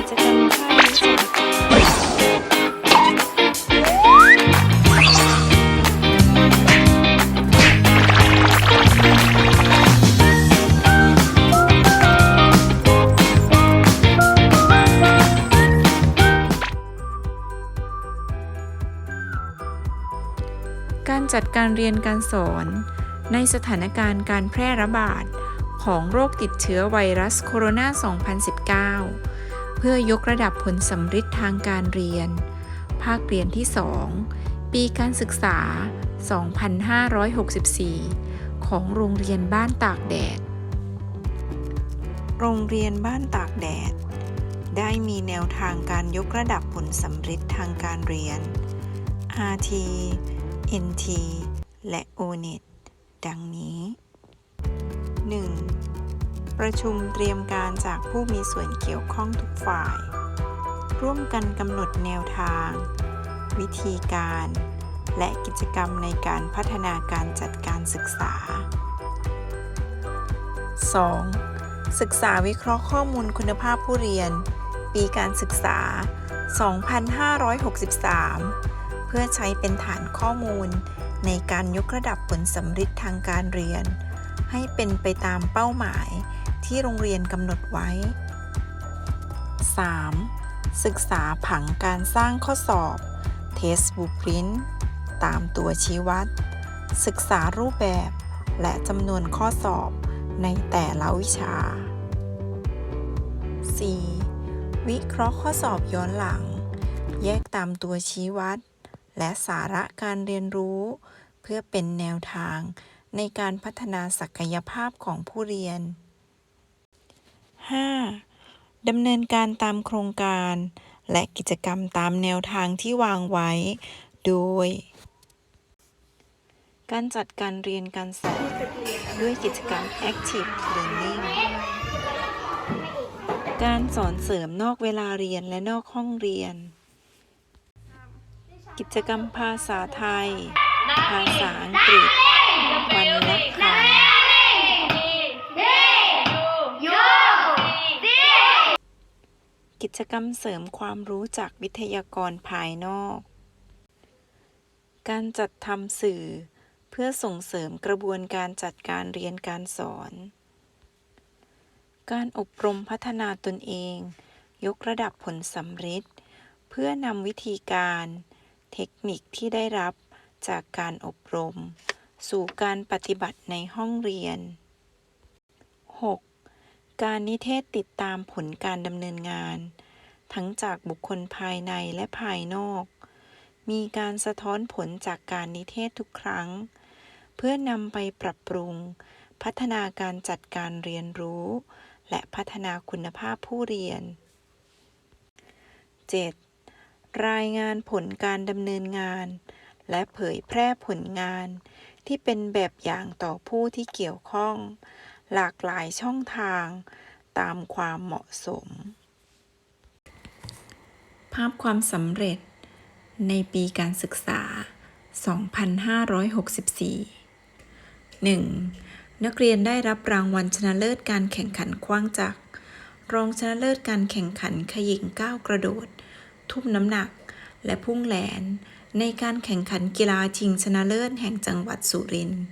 กิจกรรมภาควิชาการการจัดการเรียนการสอน ในสถานการณ์การแพร่ระบาด ของโรคติดเชื้อไวรัสโคโรนา 2019 เพื่อยกระดับผลสำฤทธิ์ทางการเรียน ภาคเรียนที่ 2 ปีการศึกษา 2564 ของโรงเรียนบ้านตากแดด โรงเรียนบ้านตากแดด ได้มีแนวทางการยกระดับผลสำฤทธิ์ทางการเรียน RT NT และ ONET ดังนี้ 1. ประชุมเตรียมการจากผู้มีส่วนเกี่ยวข้องทุกฝ่าย ร่วมกันกำหนดแนวทาง วิธีการ และกิจกรรมในการพัฒนาการจัดการศึกษา 2. ศึกษาวิเคราะห์ข้อมูลคุณภาพผู้เรียน ปีการศึกษา 2563 เพื่อใช้เป็นฐานข้อมูลในการยกระดับผลสำฤทธิ์ทางการเรียน ให้เป็นไปตามเป้าหมาย ที่โรงเรียนกำหนดไว้ 3. ศึกษาผังการสร้างข้อสอบ Test Blueprint ตามตัวชี้วัด ศึกษารูปแบบ และจำนวนข้อสอบในแต่ละวิชา 4. วิเคราะห์ข้อสอบย้อนหลัง แยกตามตัวชี้วัด และสาระการเรียนรู้ เพื่อเป็นแนวทางในการพัฒนาศักยภาพของผู้เรียน 5. ดำเนินการตามโครงการ และกิจกรรมตามแนวทางที่วางไว้ โดย การจัดการเรียนการสอนด้วยกิจกรรม Active Learning การสอนเสริมนอกเวลาเรียนและนอกห้องเรียน กิจกรรมภาษาไทย ภาษาอังกฤษ วันละคำกิ จกรรมเสริมความรู้จากวิทยากรภายนอก การจัดทำสื่อ เพื่อส่งเสริมกระบวนการจัดการเรียนการสอน การอบรมพัฒนาตนเอง ยกระดับผลสำฤทธิ์เพื่อนำวิธีการ เทคนิคที่ได้รับจากการอบรม สู่การปฏิบัติในห้องเรียน 6. การนิเทศติดตามผลการดำเนินงาน ทั้งจากบุคคลภายในและภายนอก มีการสะท้อนผลจากการนิเทศทุกครั้ง เพื่อนำไปปรับปรุง พัฒนาการจัดการเรียนรู้ และพัฒนาคุณภาพผู้เรียน 7. รายงานผลการดำเนินงาน และเผยแพร่ผลงาน ที่เป็นแบบอย่างต่อผู้ที่เกี่ยวข้อง หลากหลายช่องทาง ตามความเหมาะสม ภาพความสำเร็จ ในปีการศึกษา 2564 1. นักเรียนได้รับรางวัลชนะเลิศการแข่งขันคว้างจักร รองชนะเลิศการแข่งขันขยิงก้าวกระโดด ทุ่มน้ำหนัก และพุ่งแหลน ในการแข่งขันกีฬาชิงชนะเลิศแห่งจังหวัดสุรินทร์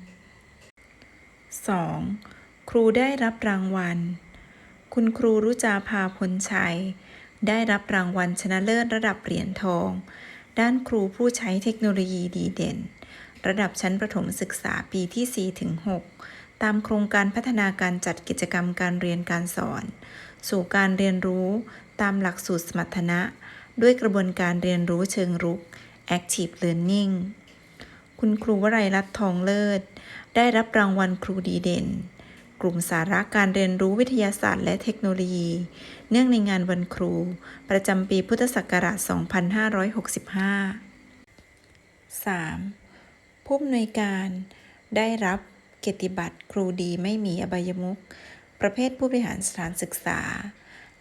2. ครูได้รับรางวัล คุณครูรุจาภาพลชัย ได้รับรางวัลชนะเลิศระดับเหรียญทอง ด้านครูผู้ใช้เทคโนโลยีดีเด่น ระดับชั้นประถมศึกษาปีที่ 4-6 ตามโครงการพัฒนาการจัดกิจกรรมการเรียนการสอน สู่การเรียนรู้ตามหลักสูตรสมรรถนะ ด้วยกระบวนการเรียนรู้เชิงรุก Active Learning คุณครูวรัยรัตน์ทองเลิศ ได้รับรางวัลครูดีเด่น กลุ่มสาระการเรียนรู้วิทยาศาสตร์และเทคโนโลยี เนื่องในงานวันครู ประจำปีพุทธศักราช 2565 3. ผู้อำนวยการได้รับเกียรติบัตรครูดีไม่มีอบายมุขประเภทผู้บริหารสถานศึกษา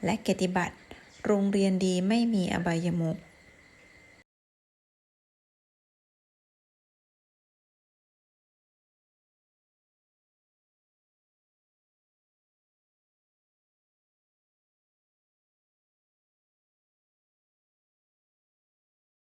และเกียรติบัตรโรงเรียนดีไม่มีอบายมุข